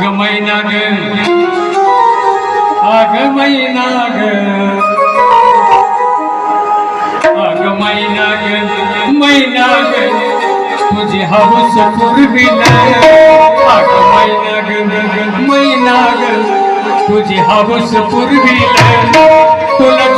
अग मैना ग अग मैना ग अग मैना ग मैना ग तुझी हौस पुरविल अग मैना ग मैना ग तुझी हौस पुरविल तुला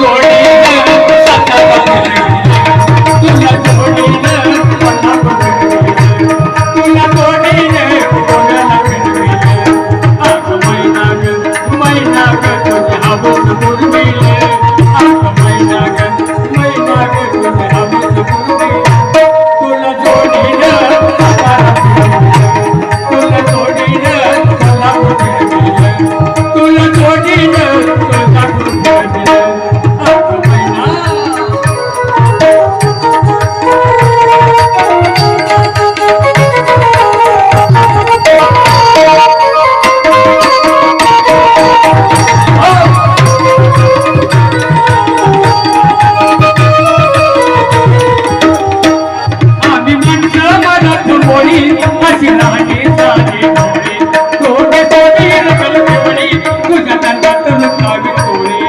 मराठ अशी राणी साधी मोळी थोडे थोडी रगल पिवळी तुझ्या तंडात लुकावी टोळी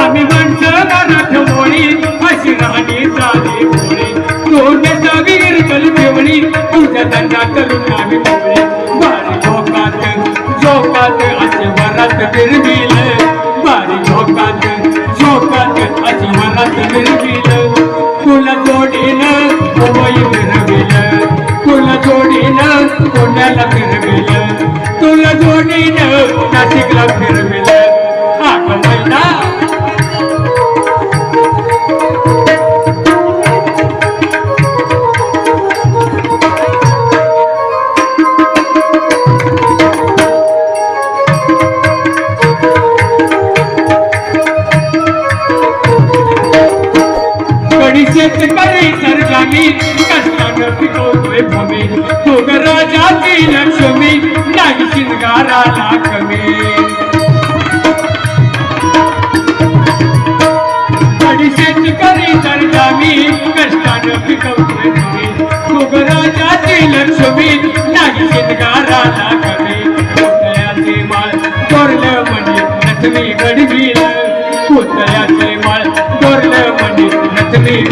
आम्ही माणसं मराठ मोळी अशी राणी साधी मोळी थोडे थोडी रगल पिवळी तुझ्या तंडात लुकावी टोळी बारी झोकात झोकात असे वरात फिरविल. बारी झोकात झोकात अशी वरात फिरविल तुला जोडीनं तो राजाची लक्ष्मी नाही शिंगाराला कमी. कडी शेतकरी सरगामी कष्टानं पिकवतोय भमी राजाची लक्ष्मी नाही शिंगाराला कमी. पुतळ्याचे माळ चोरलं म्हणजे नथनी गडवील पुतळ्याचे माळ चोरलं म्हणे नथनी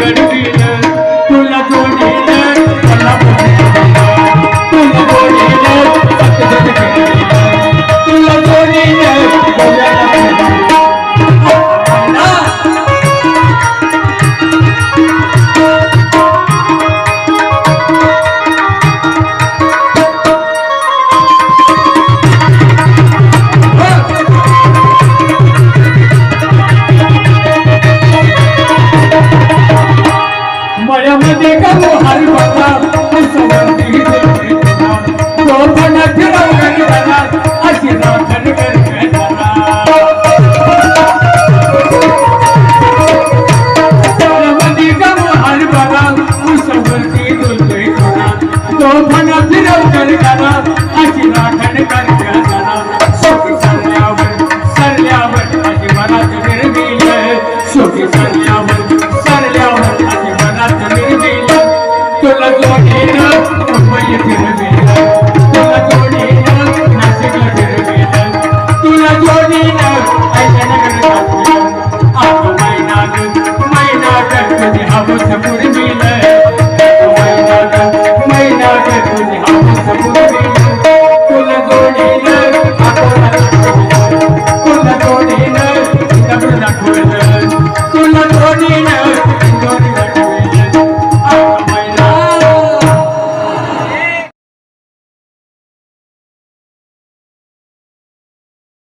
तो पण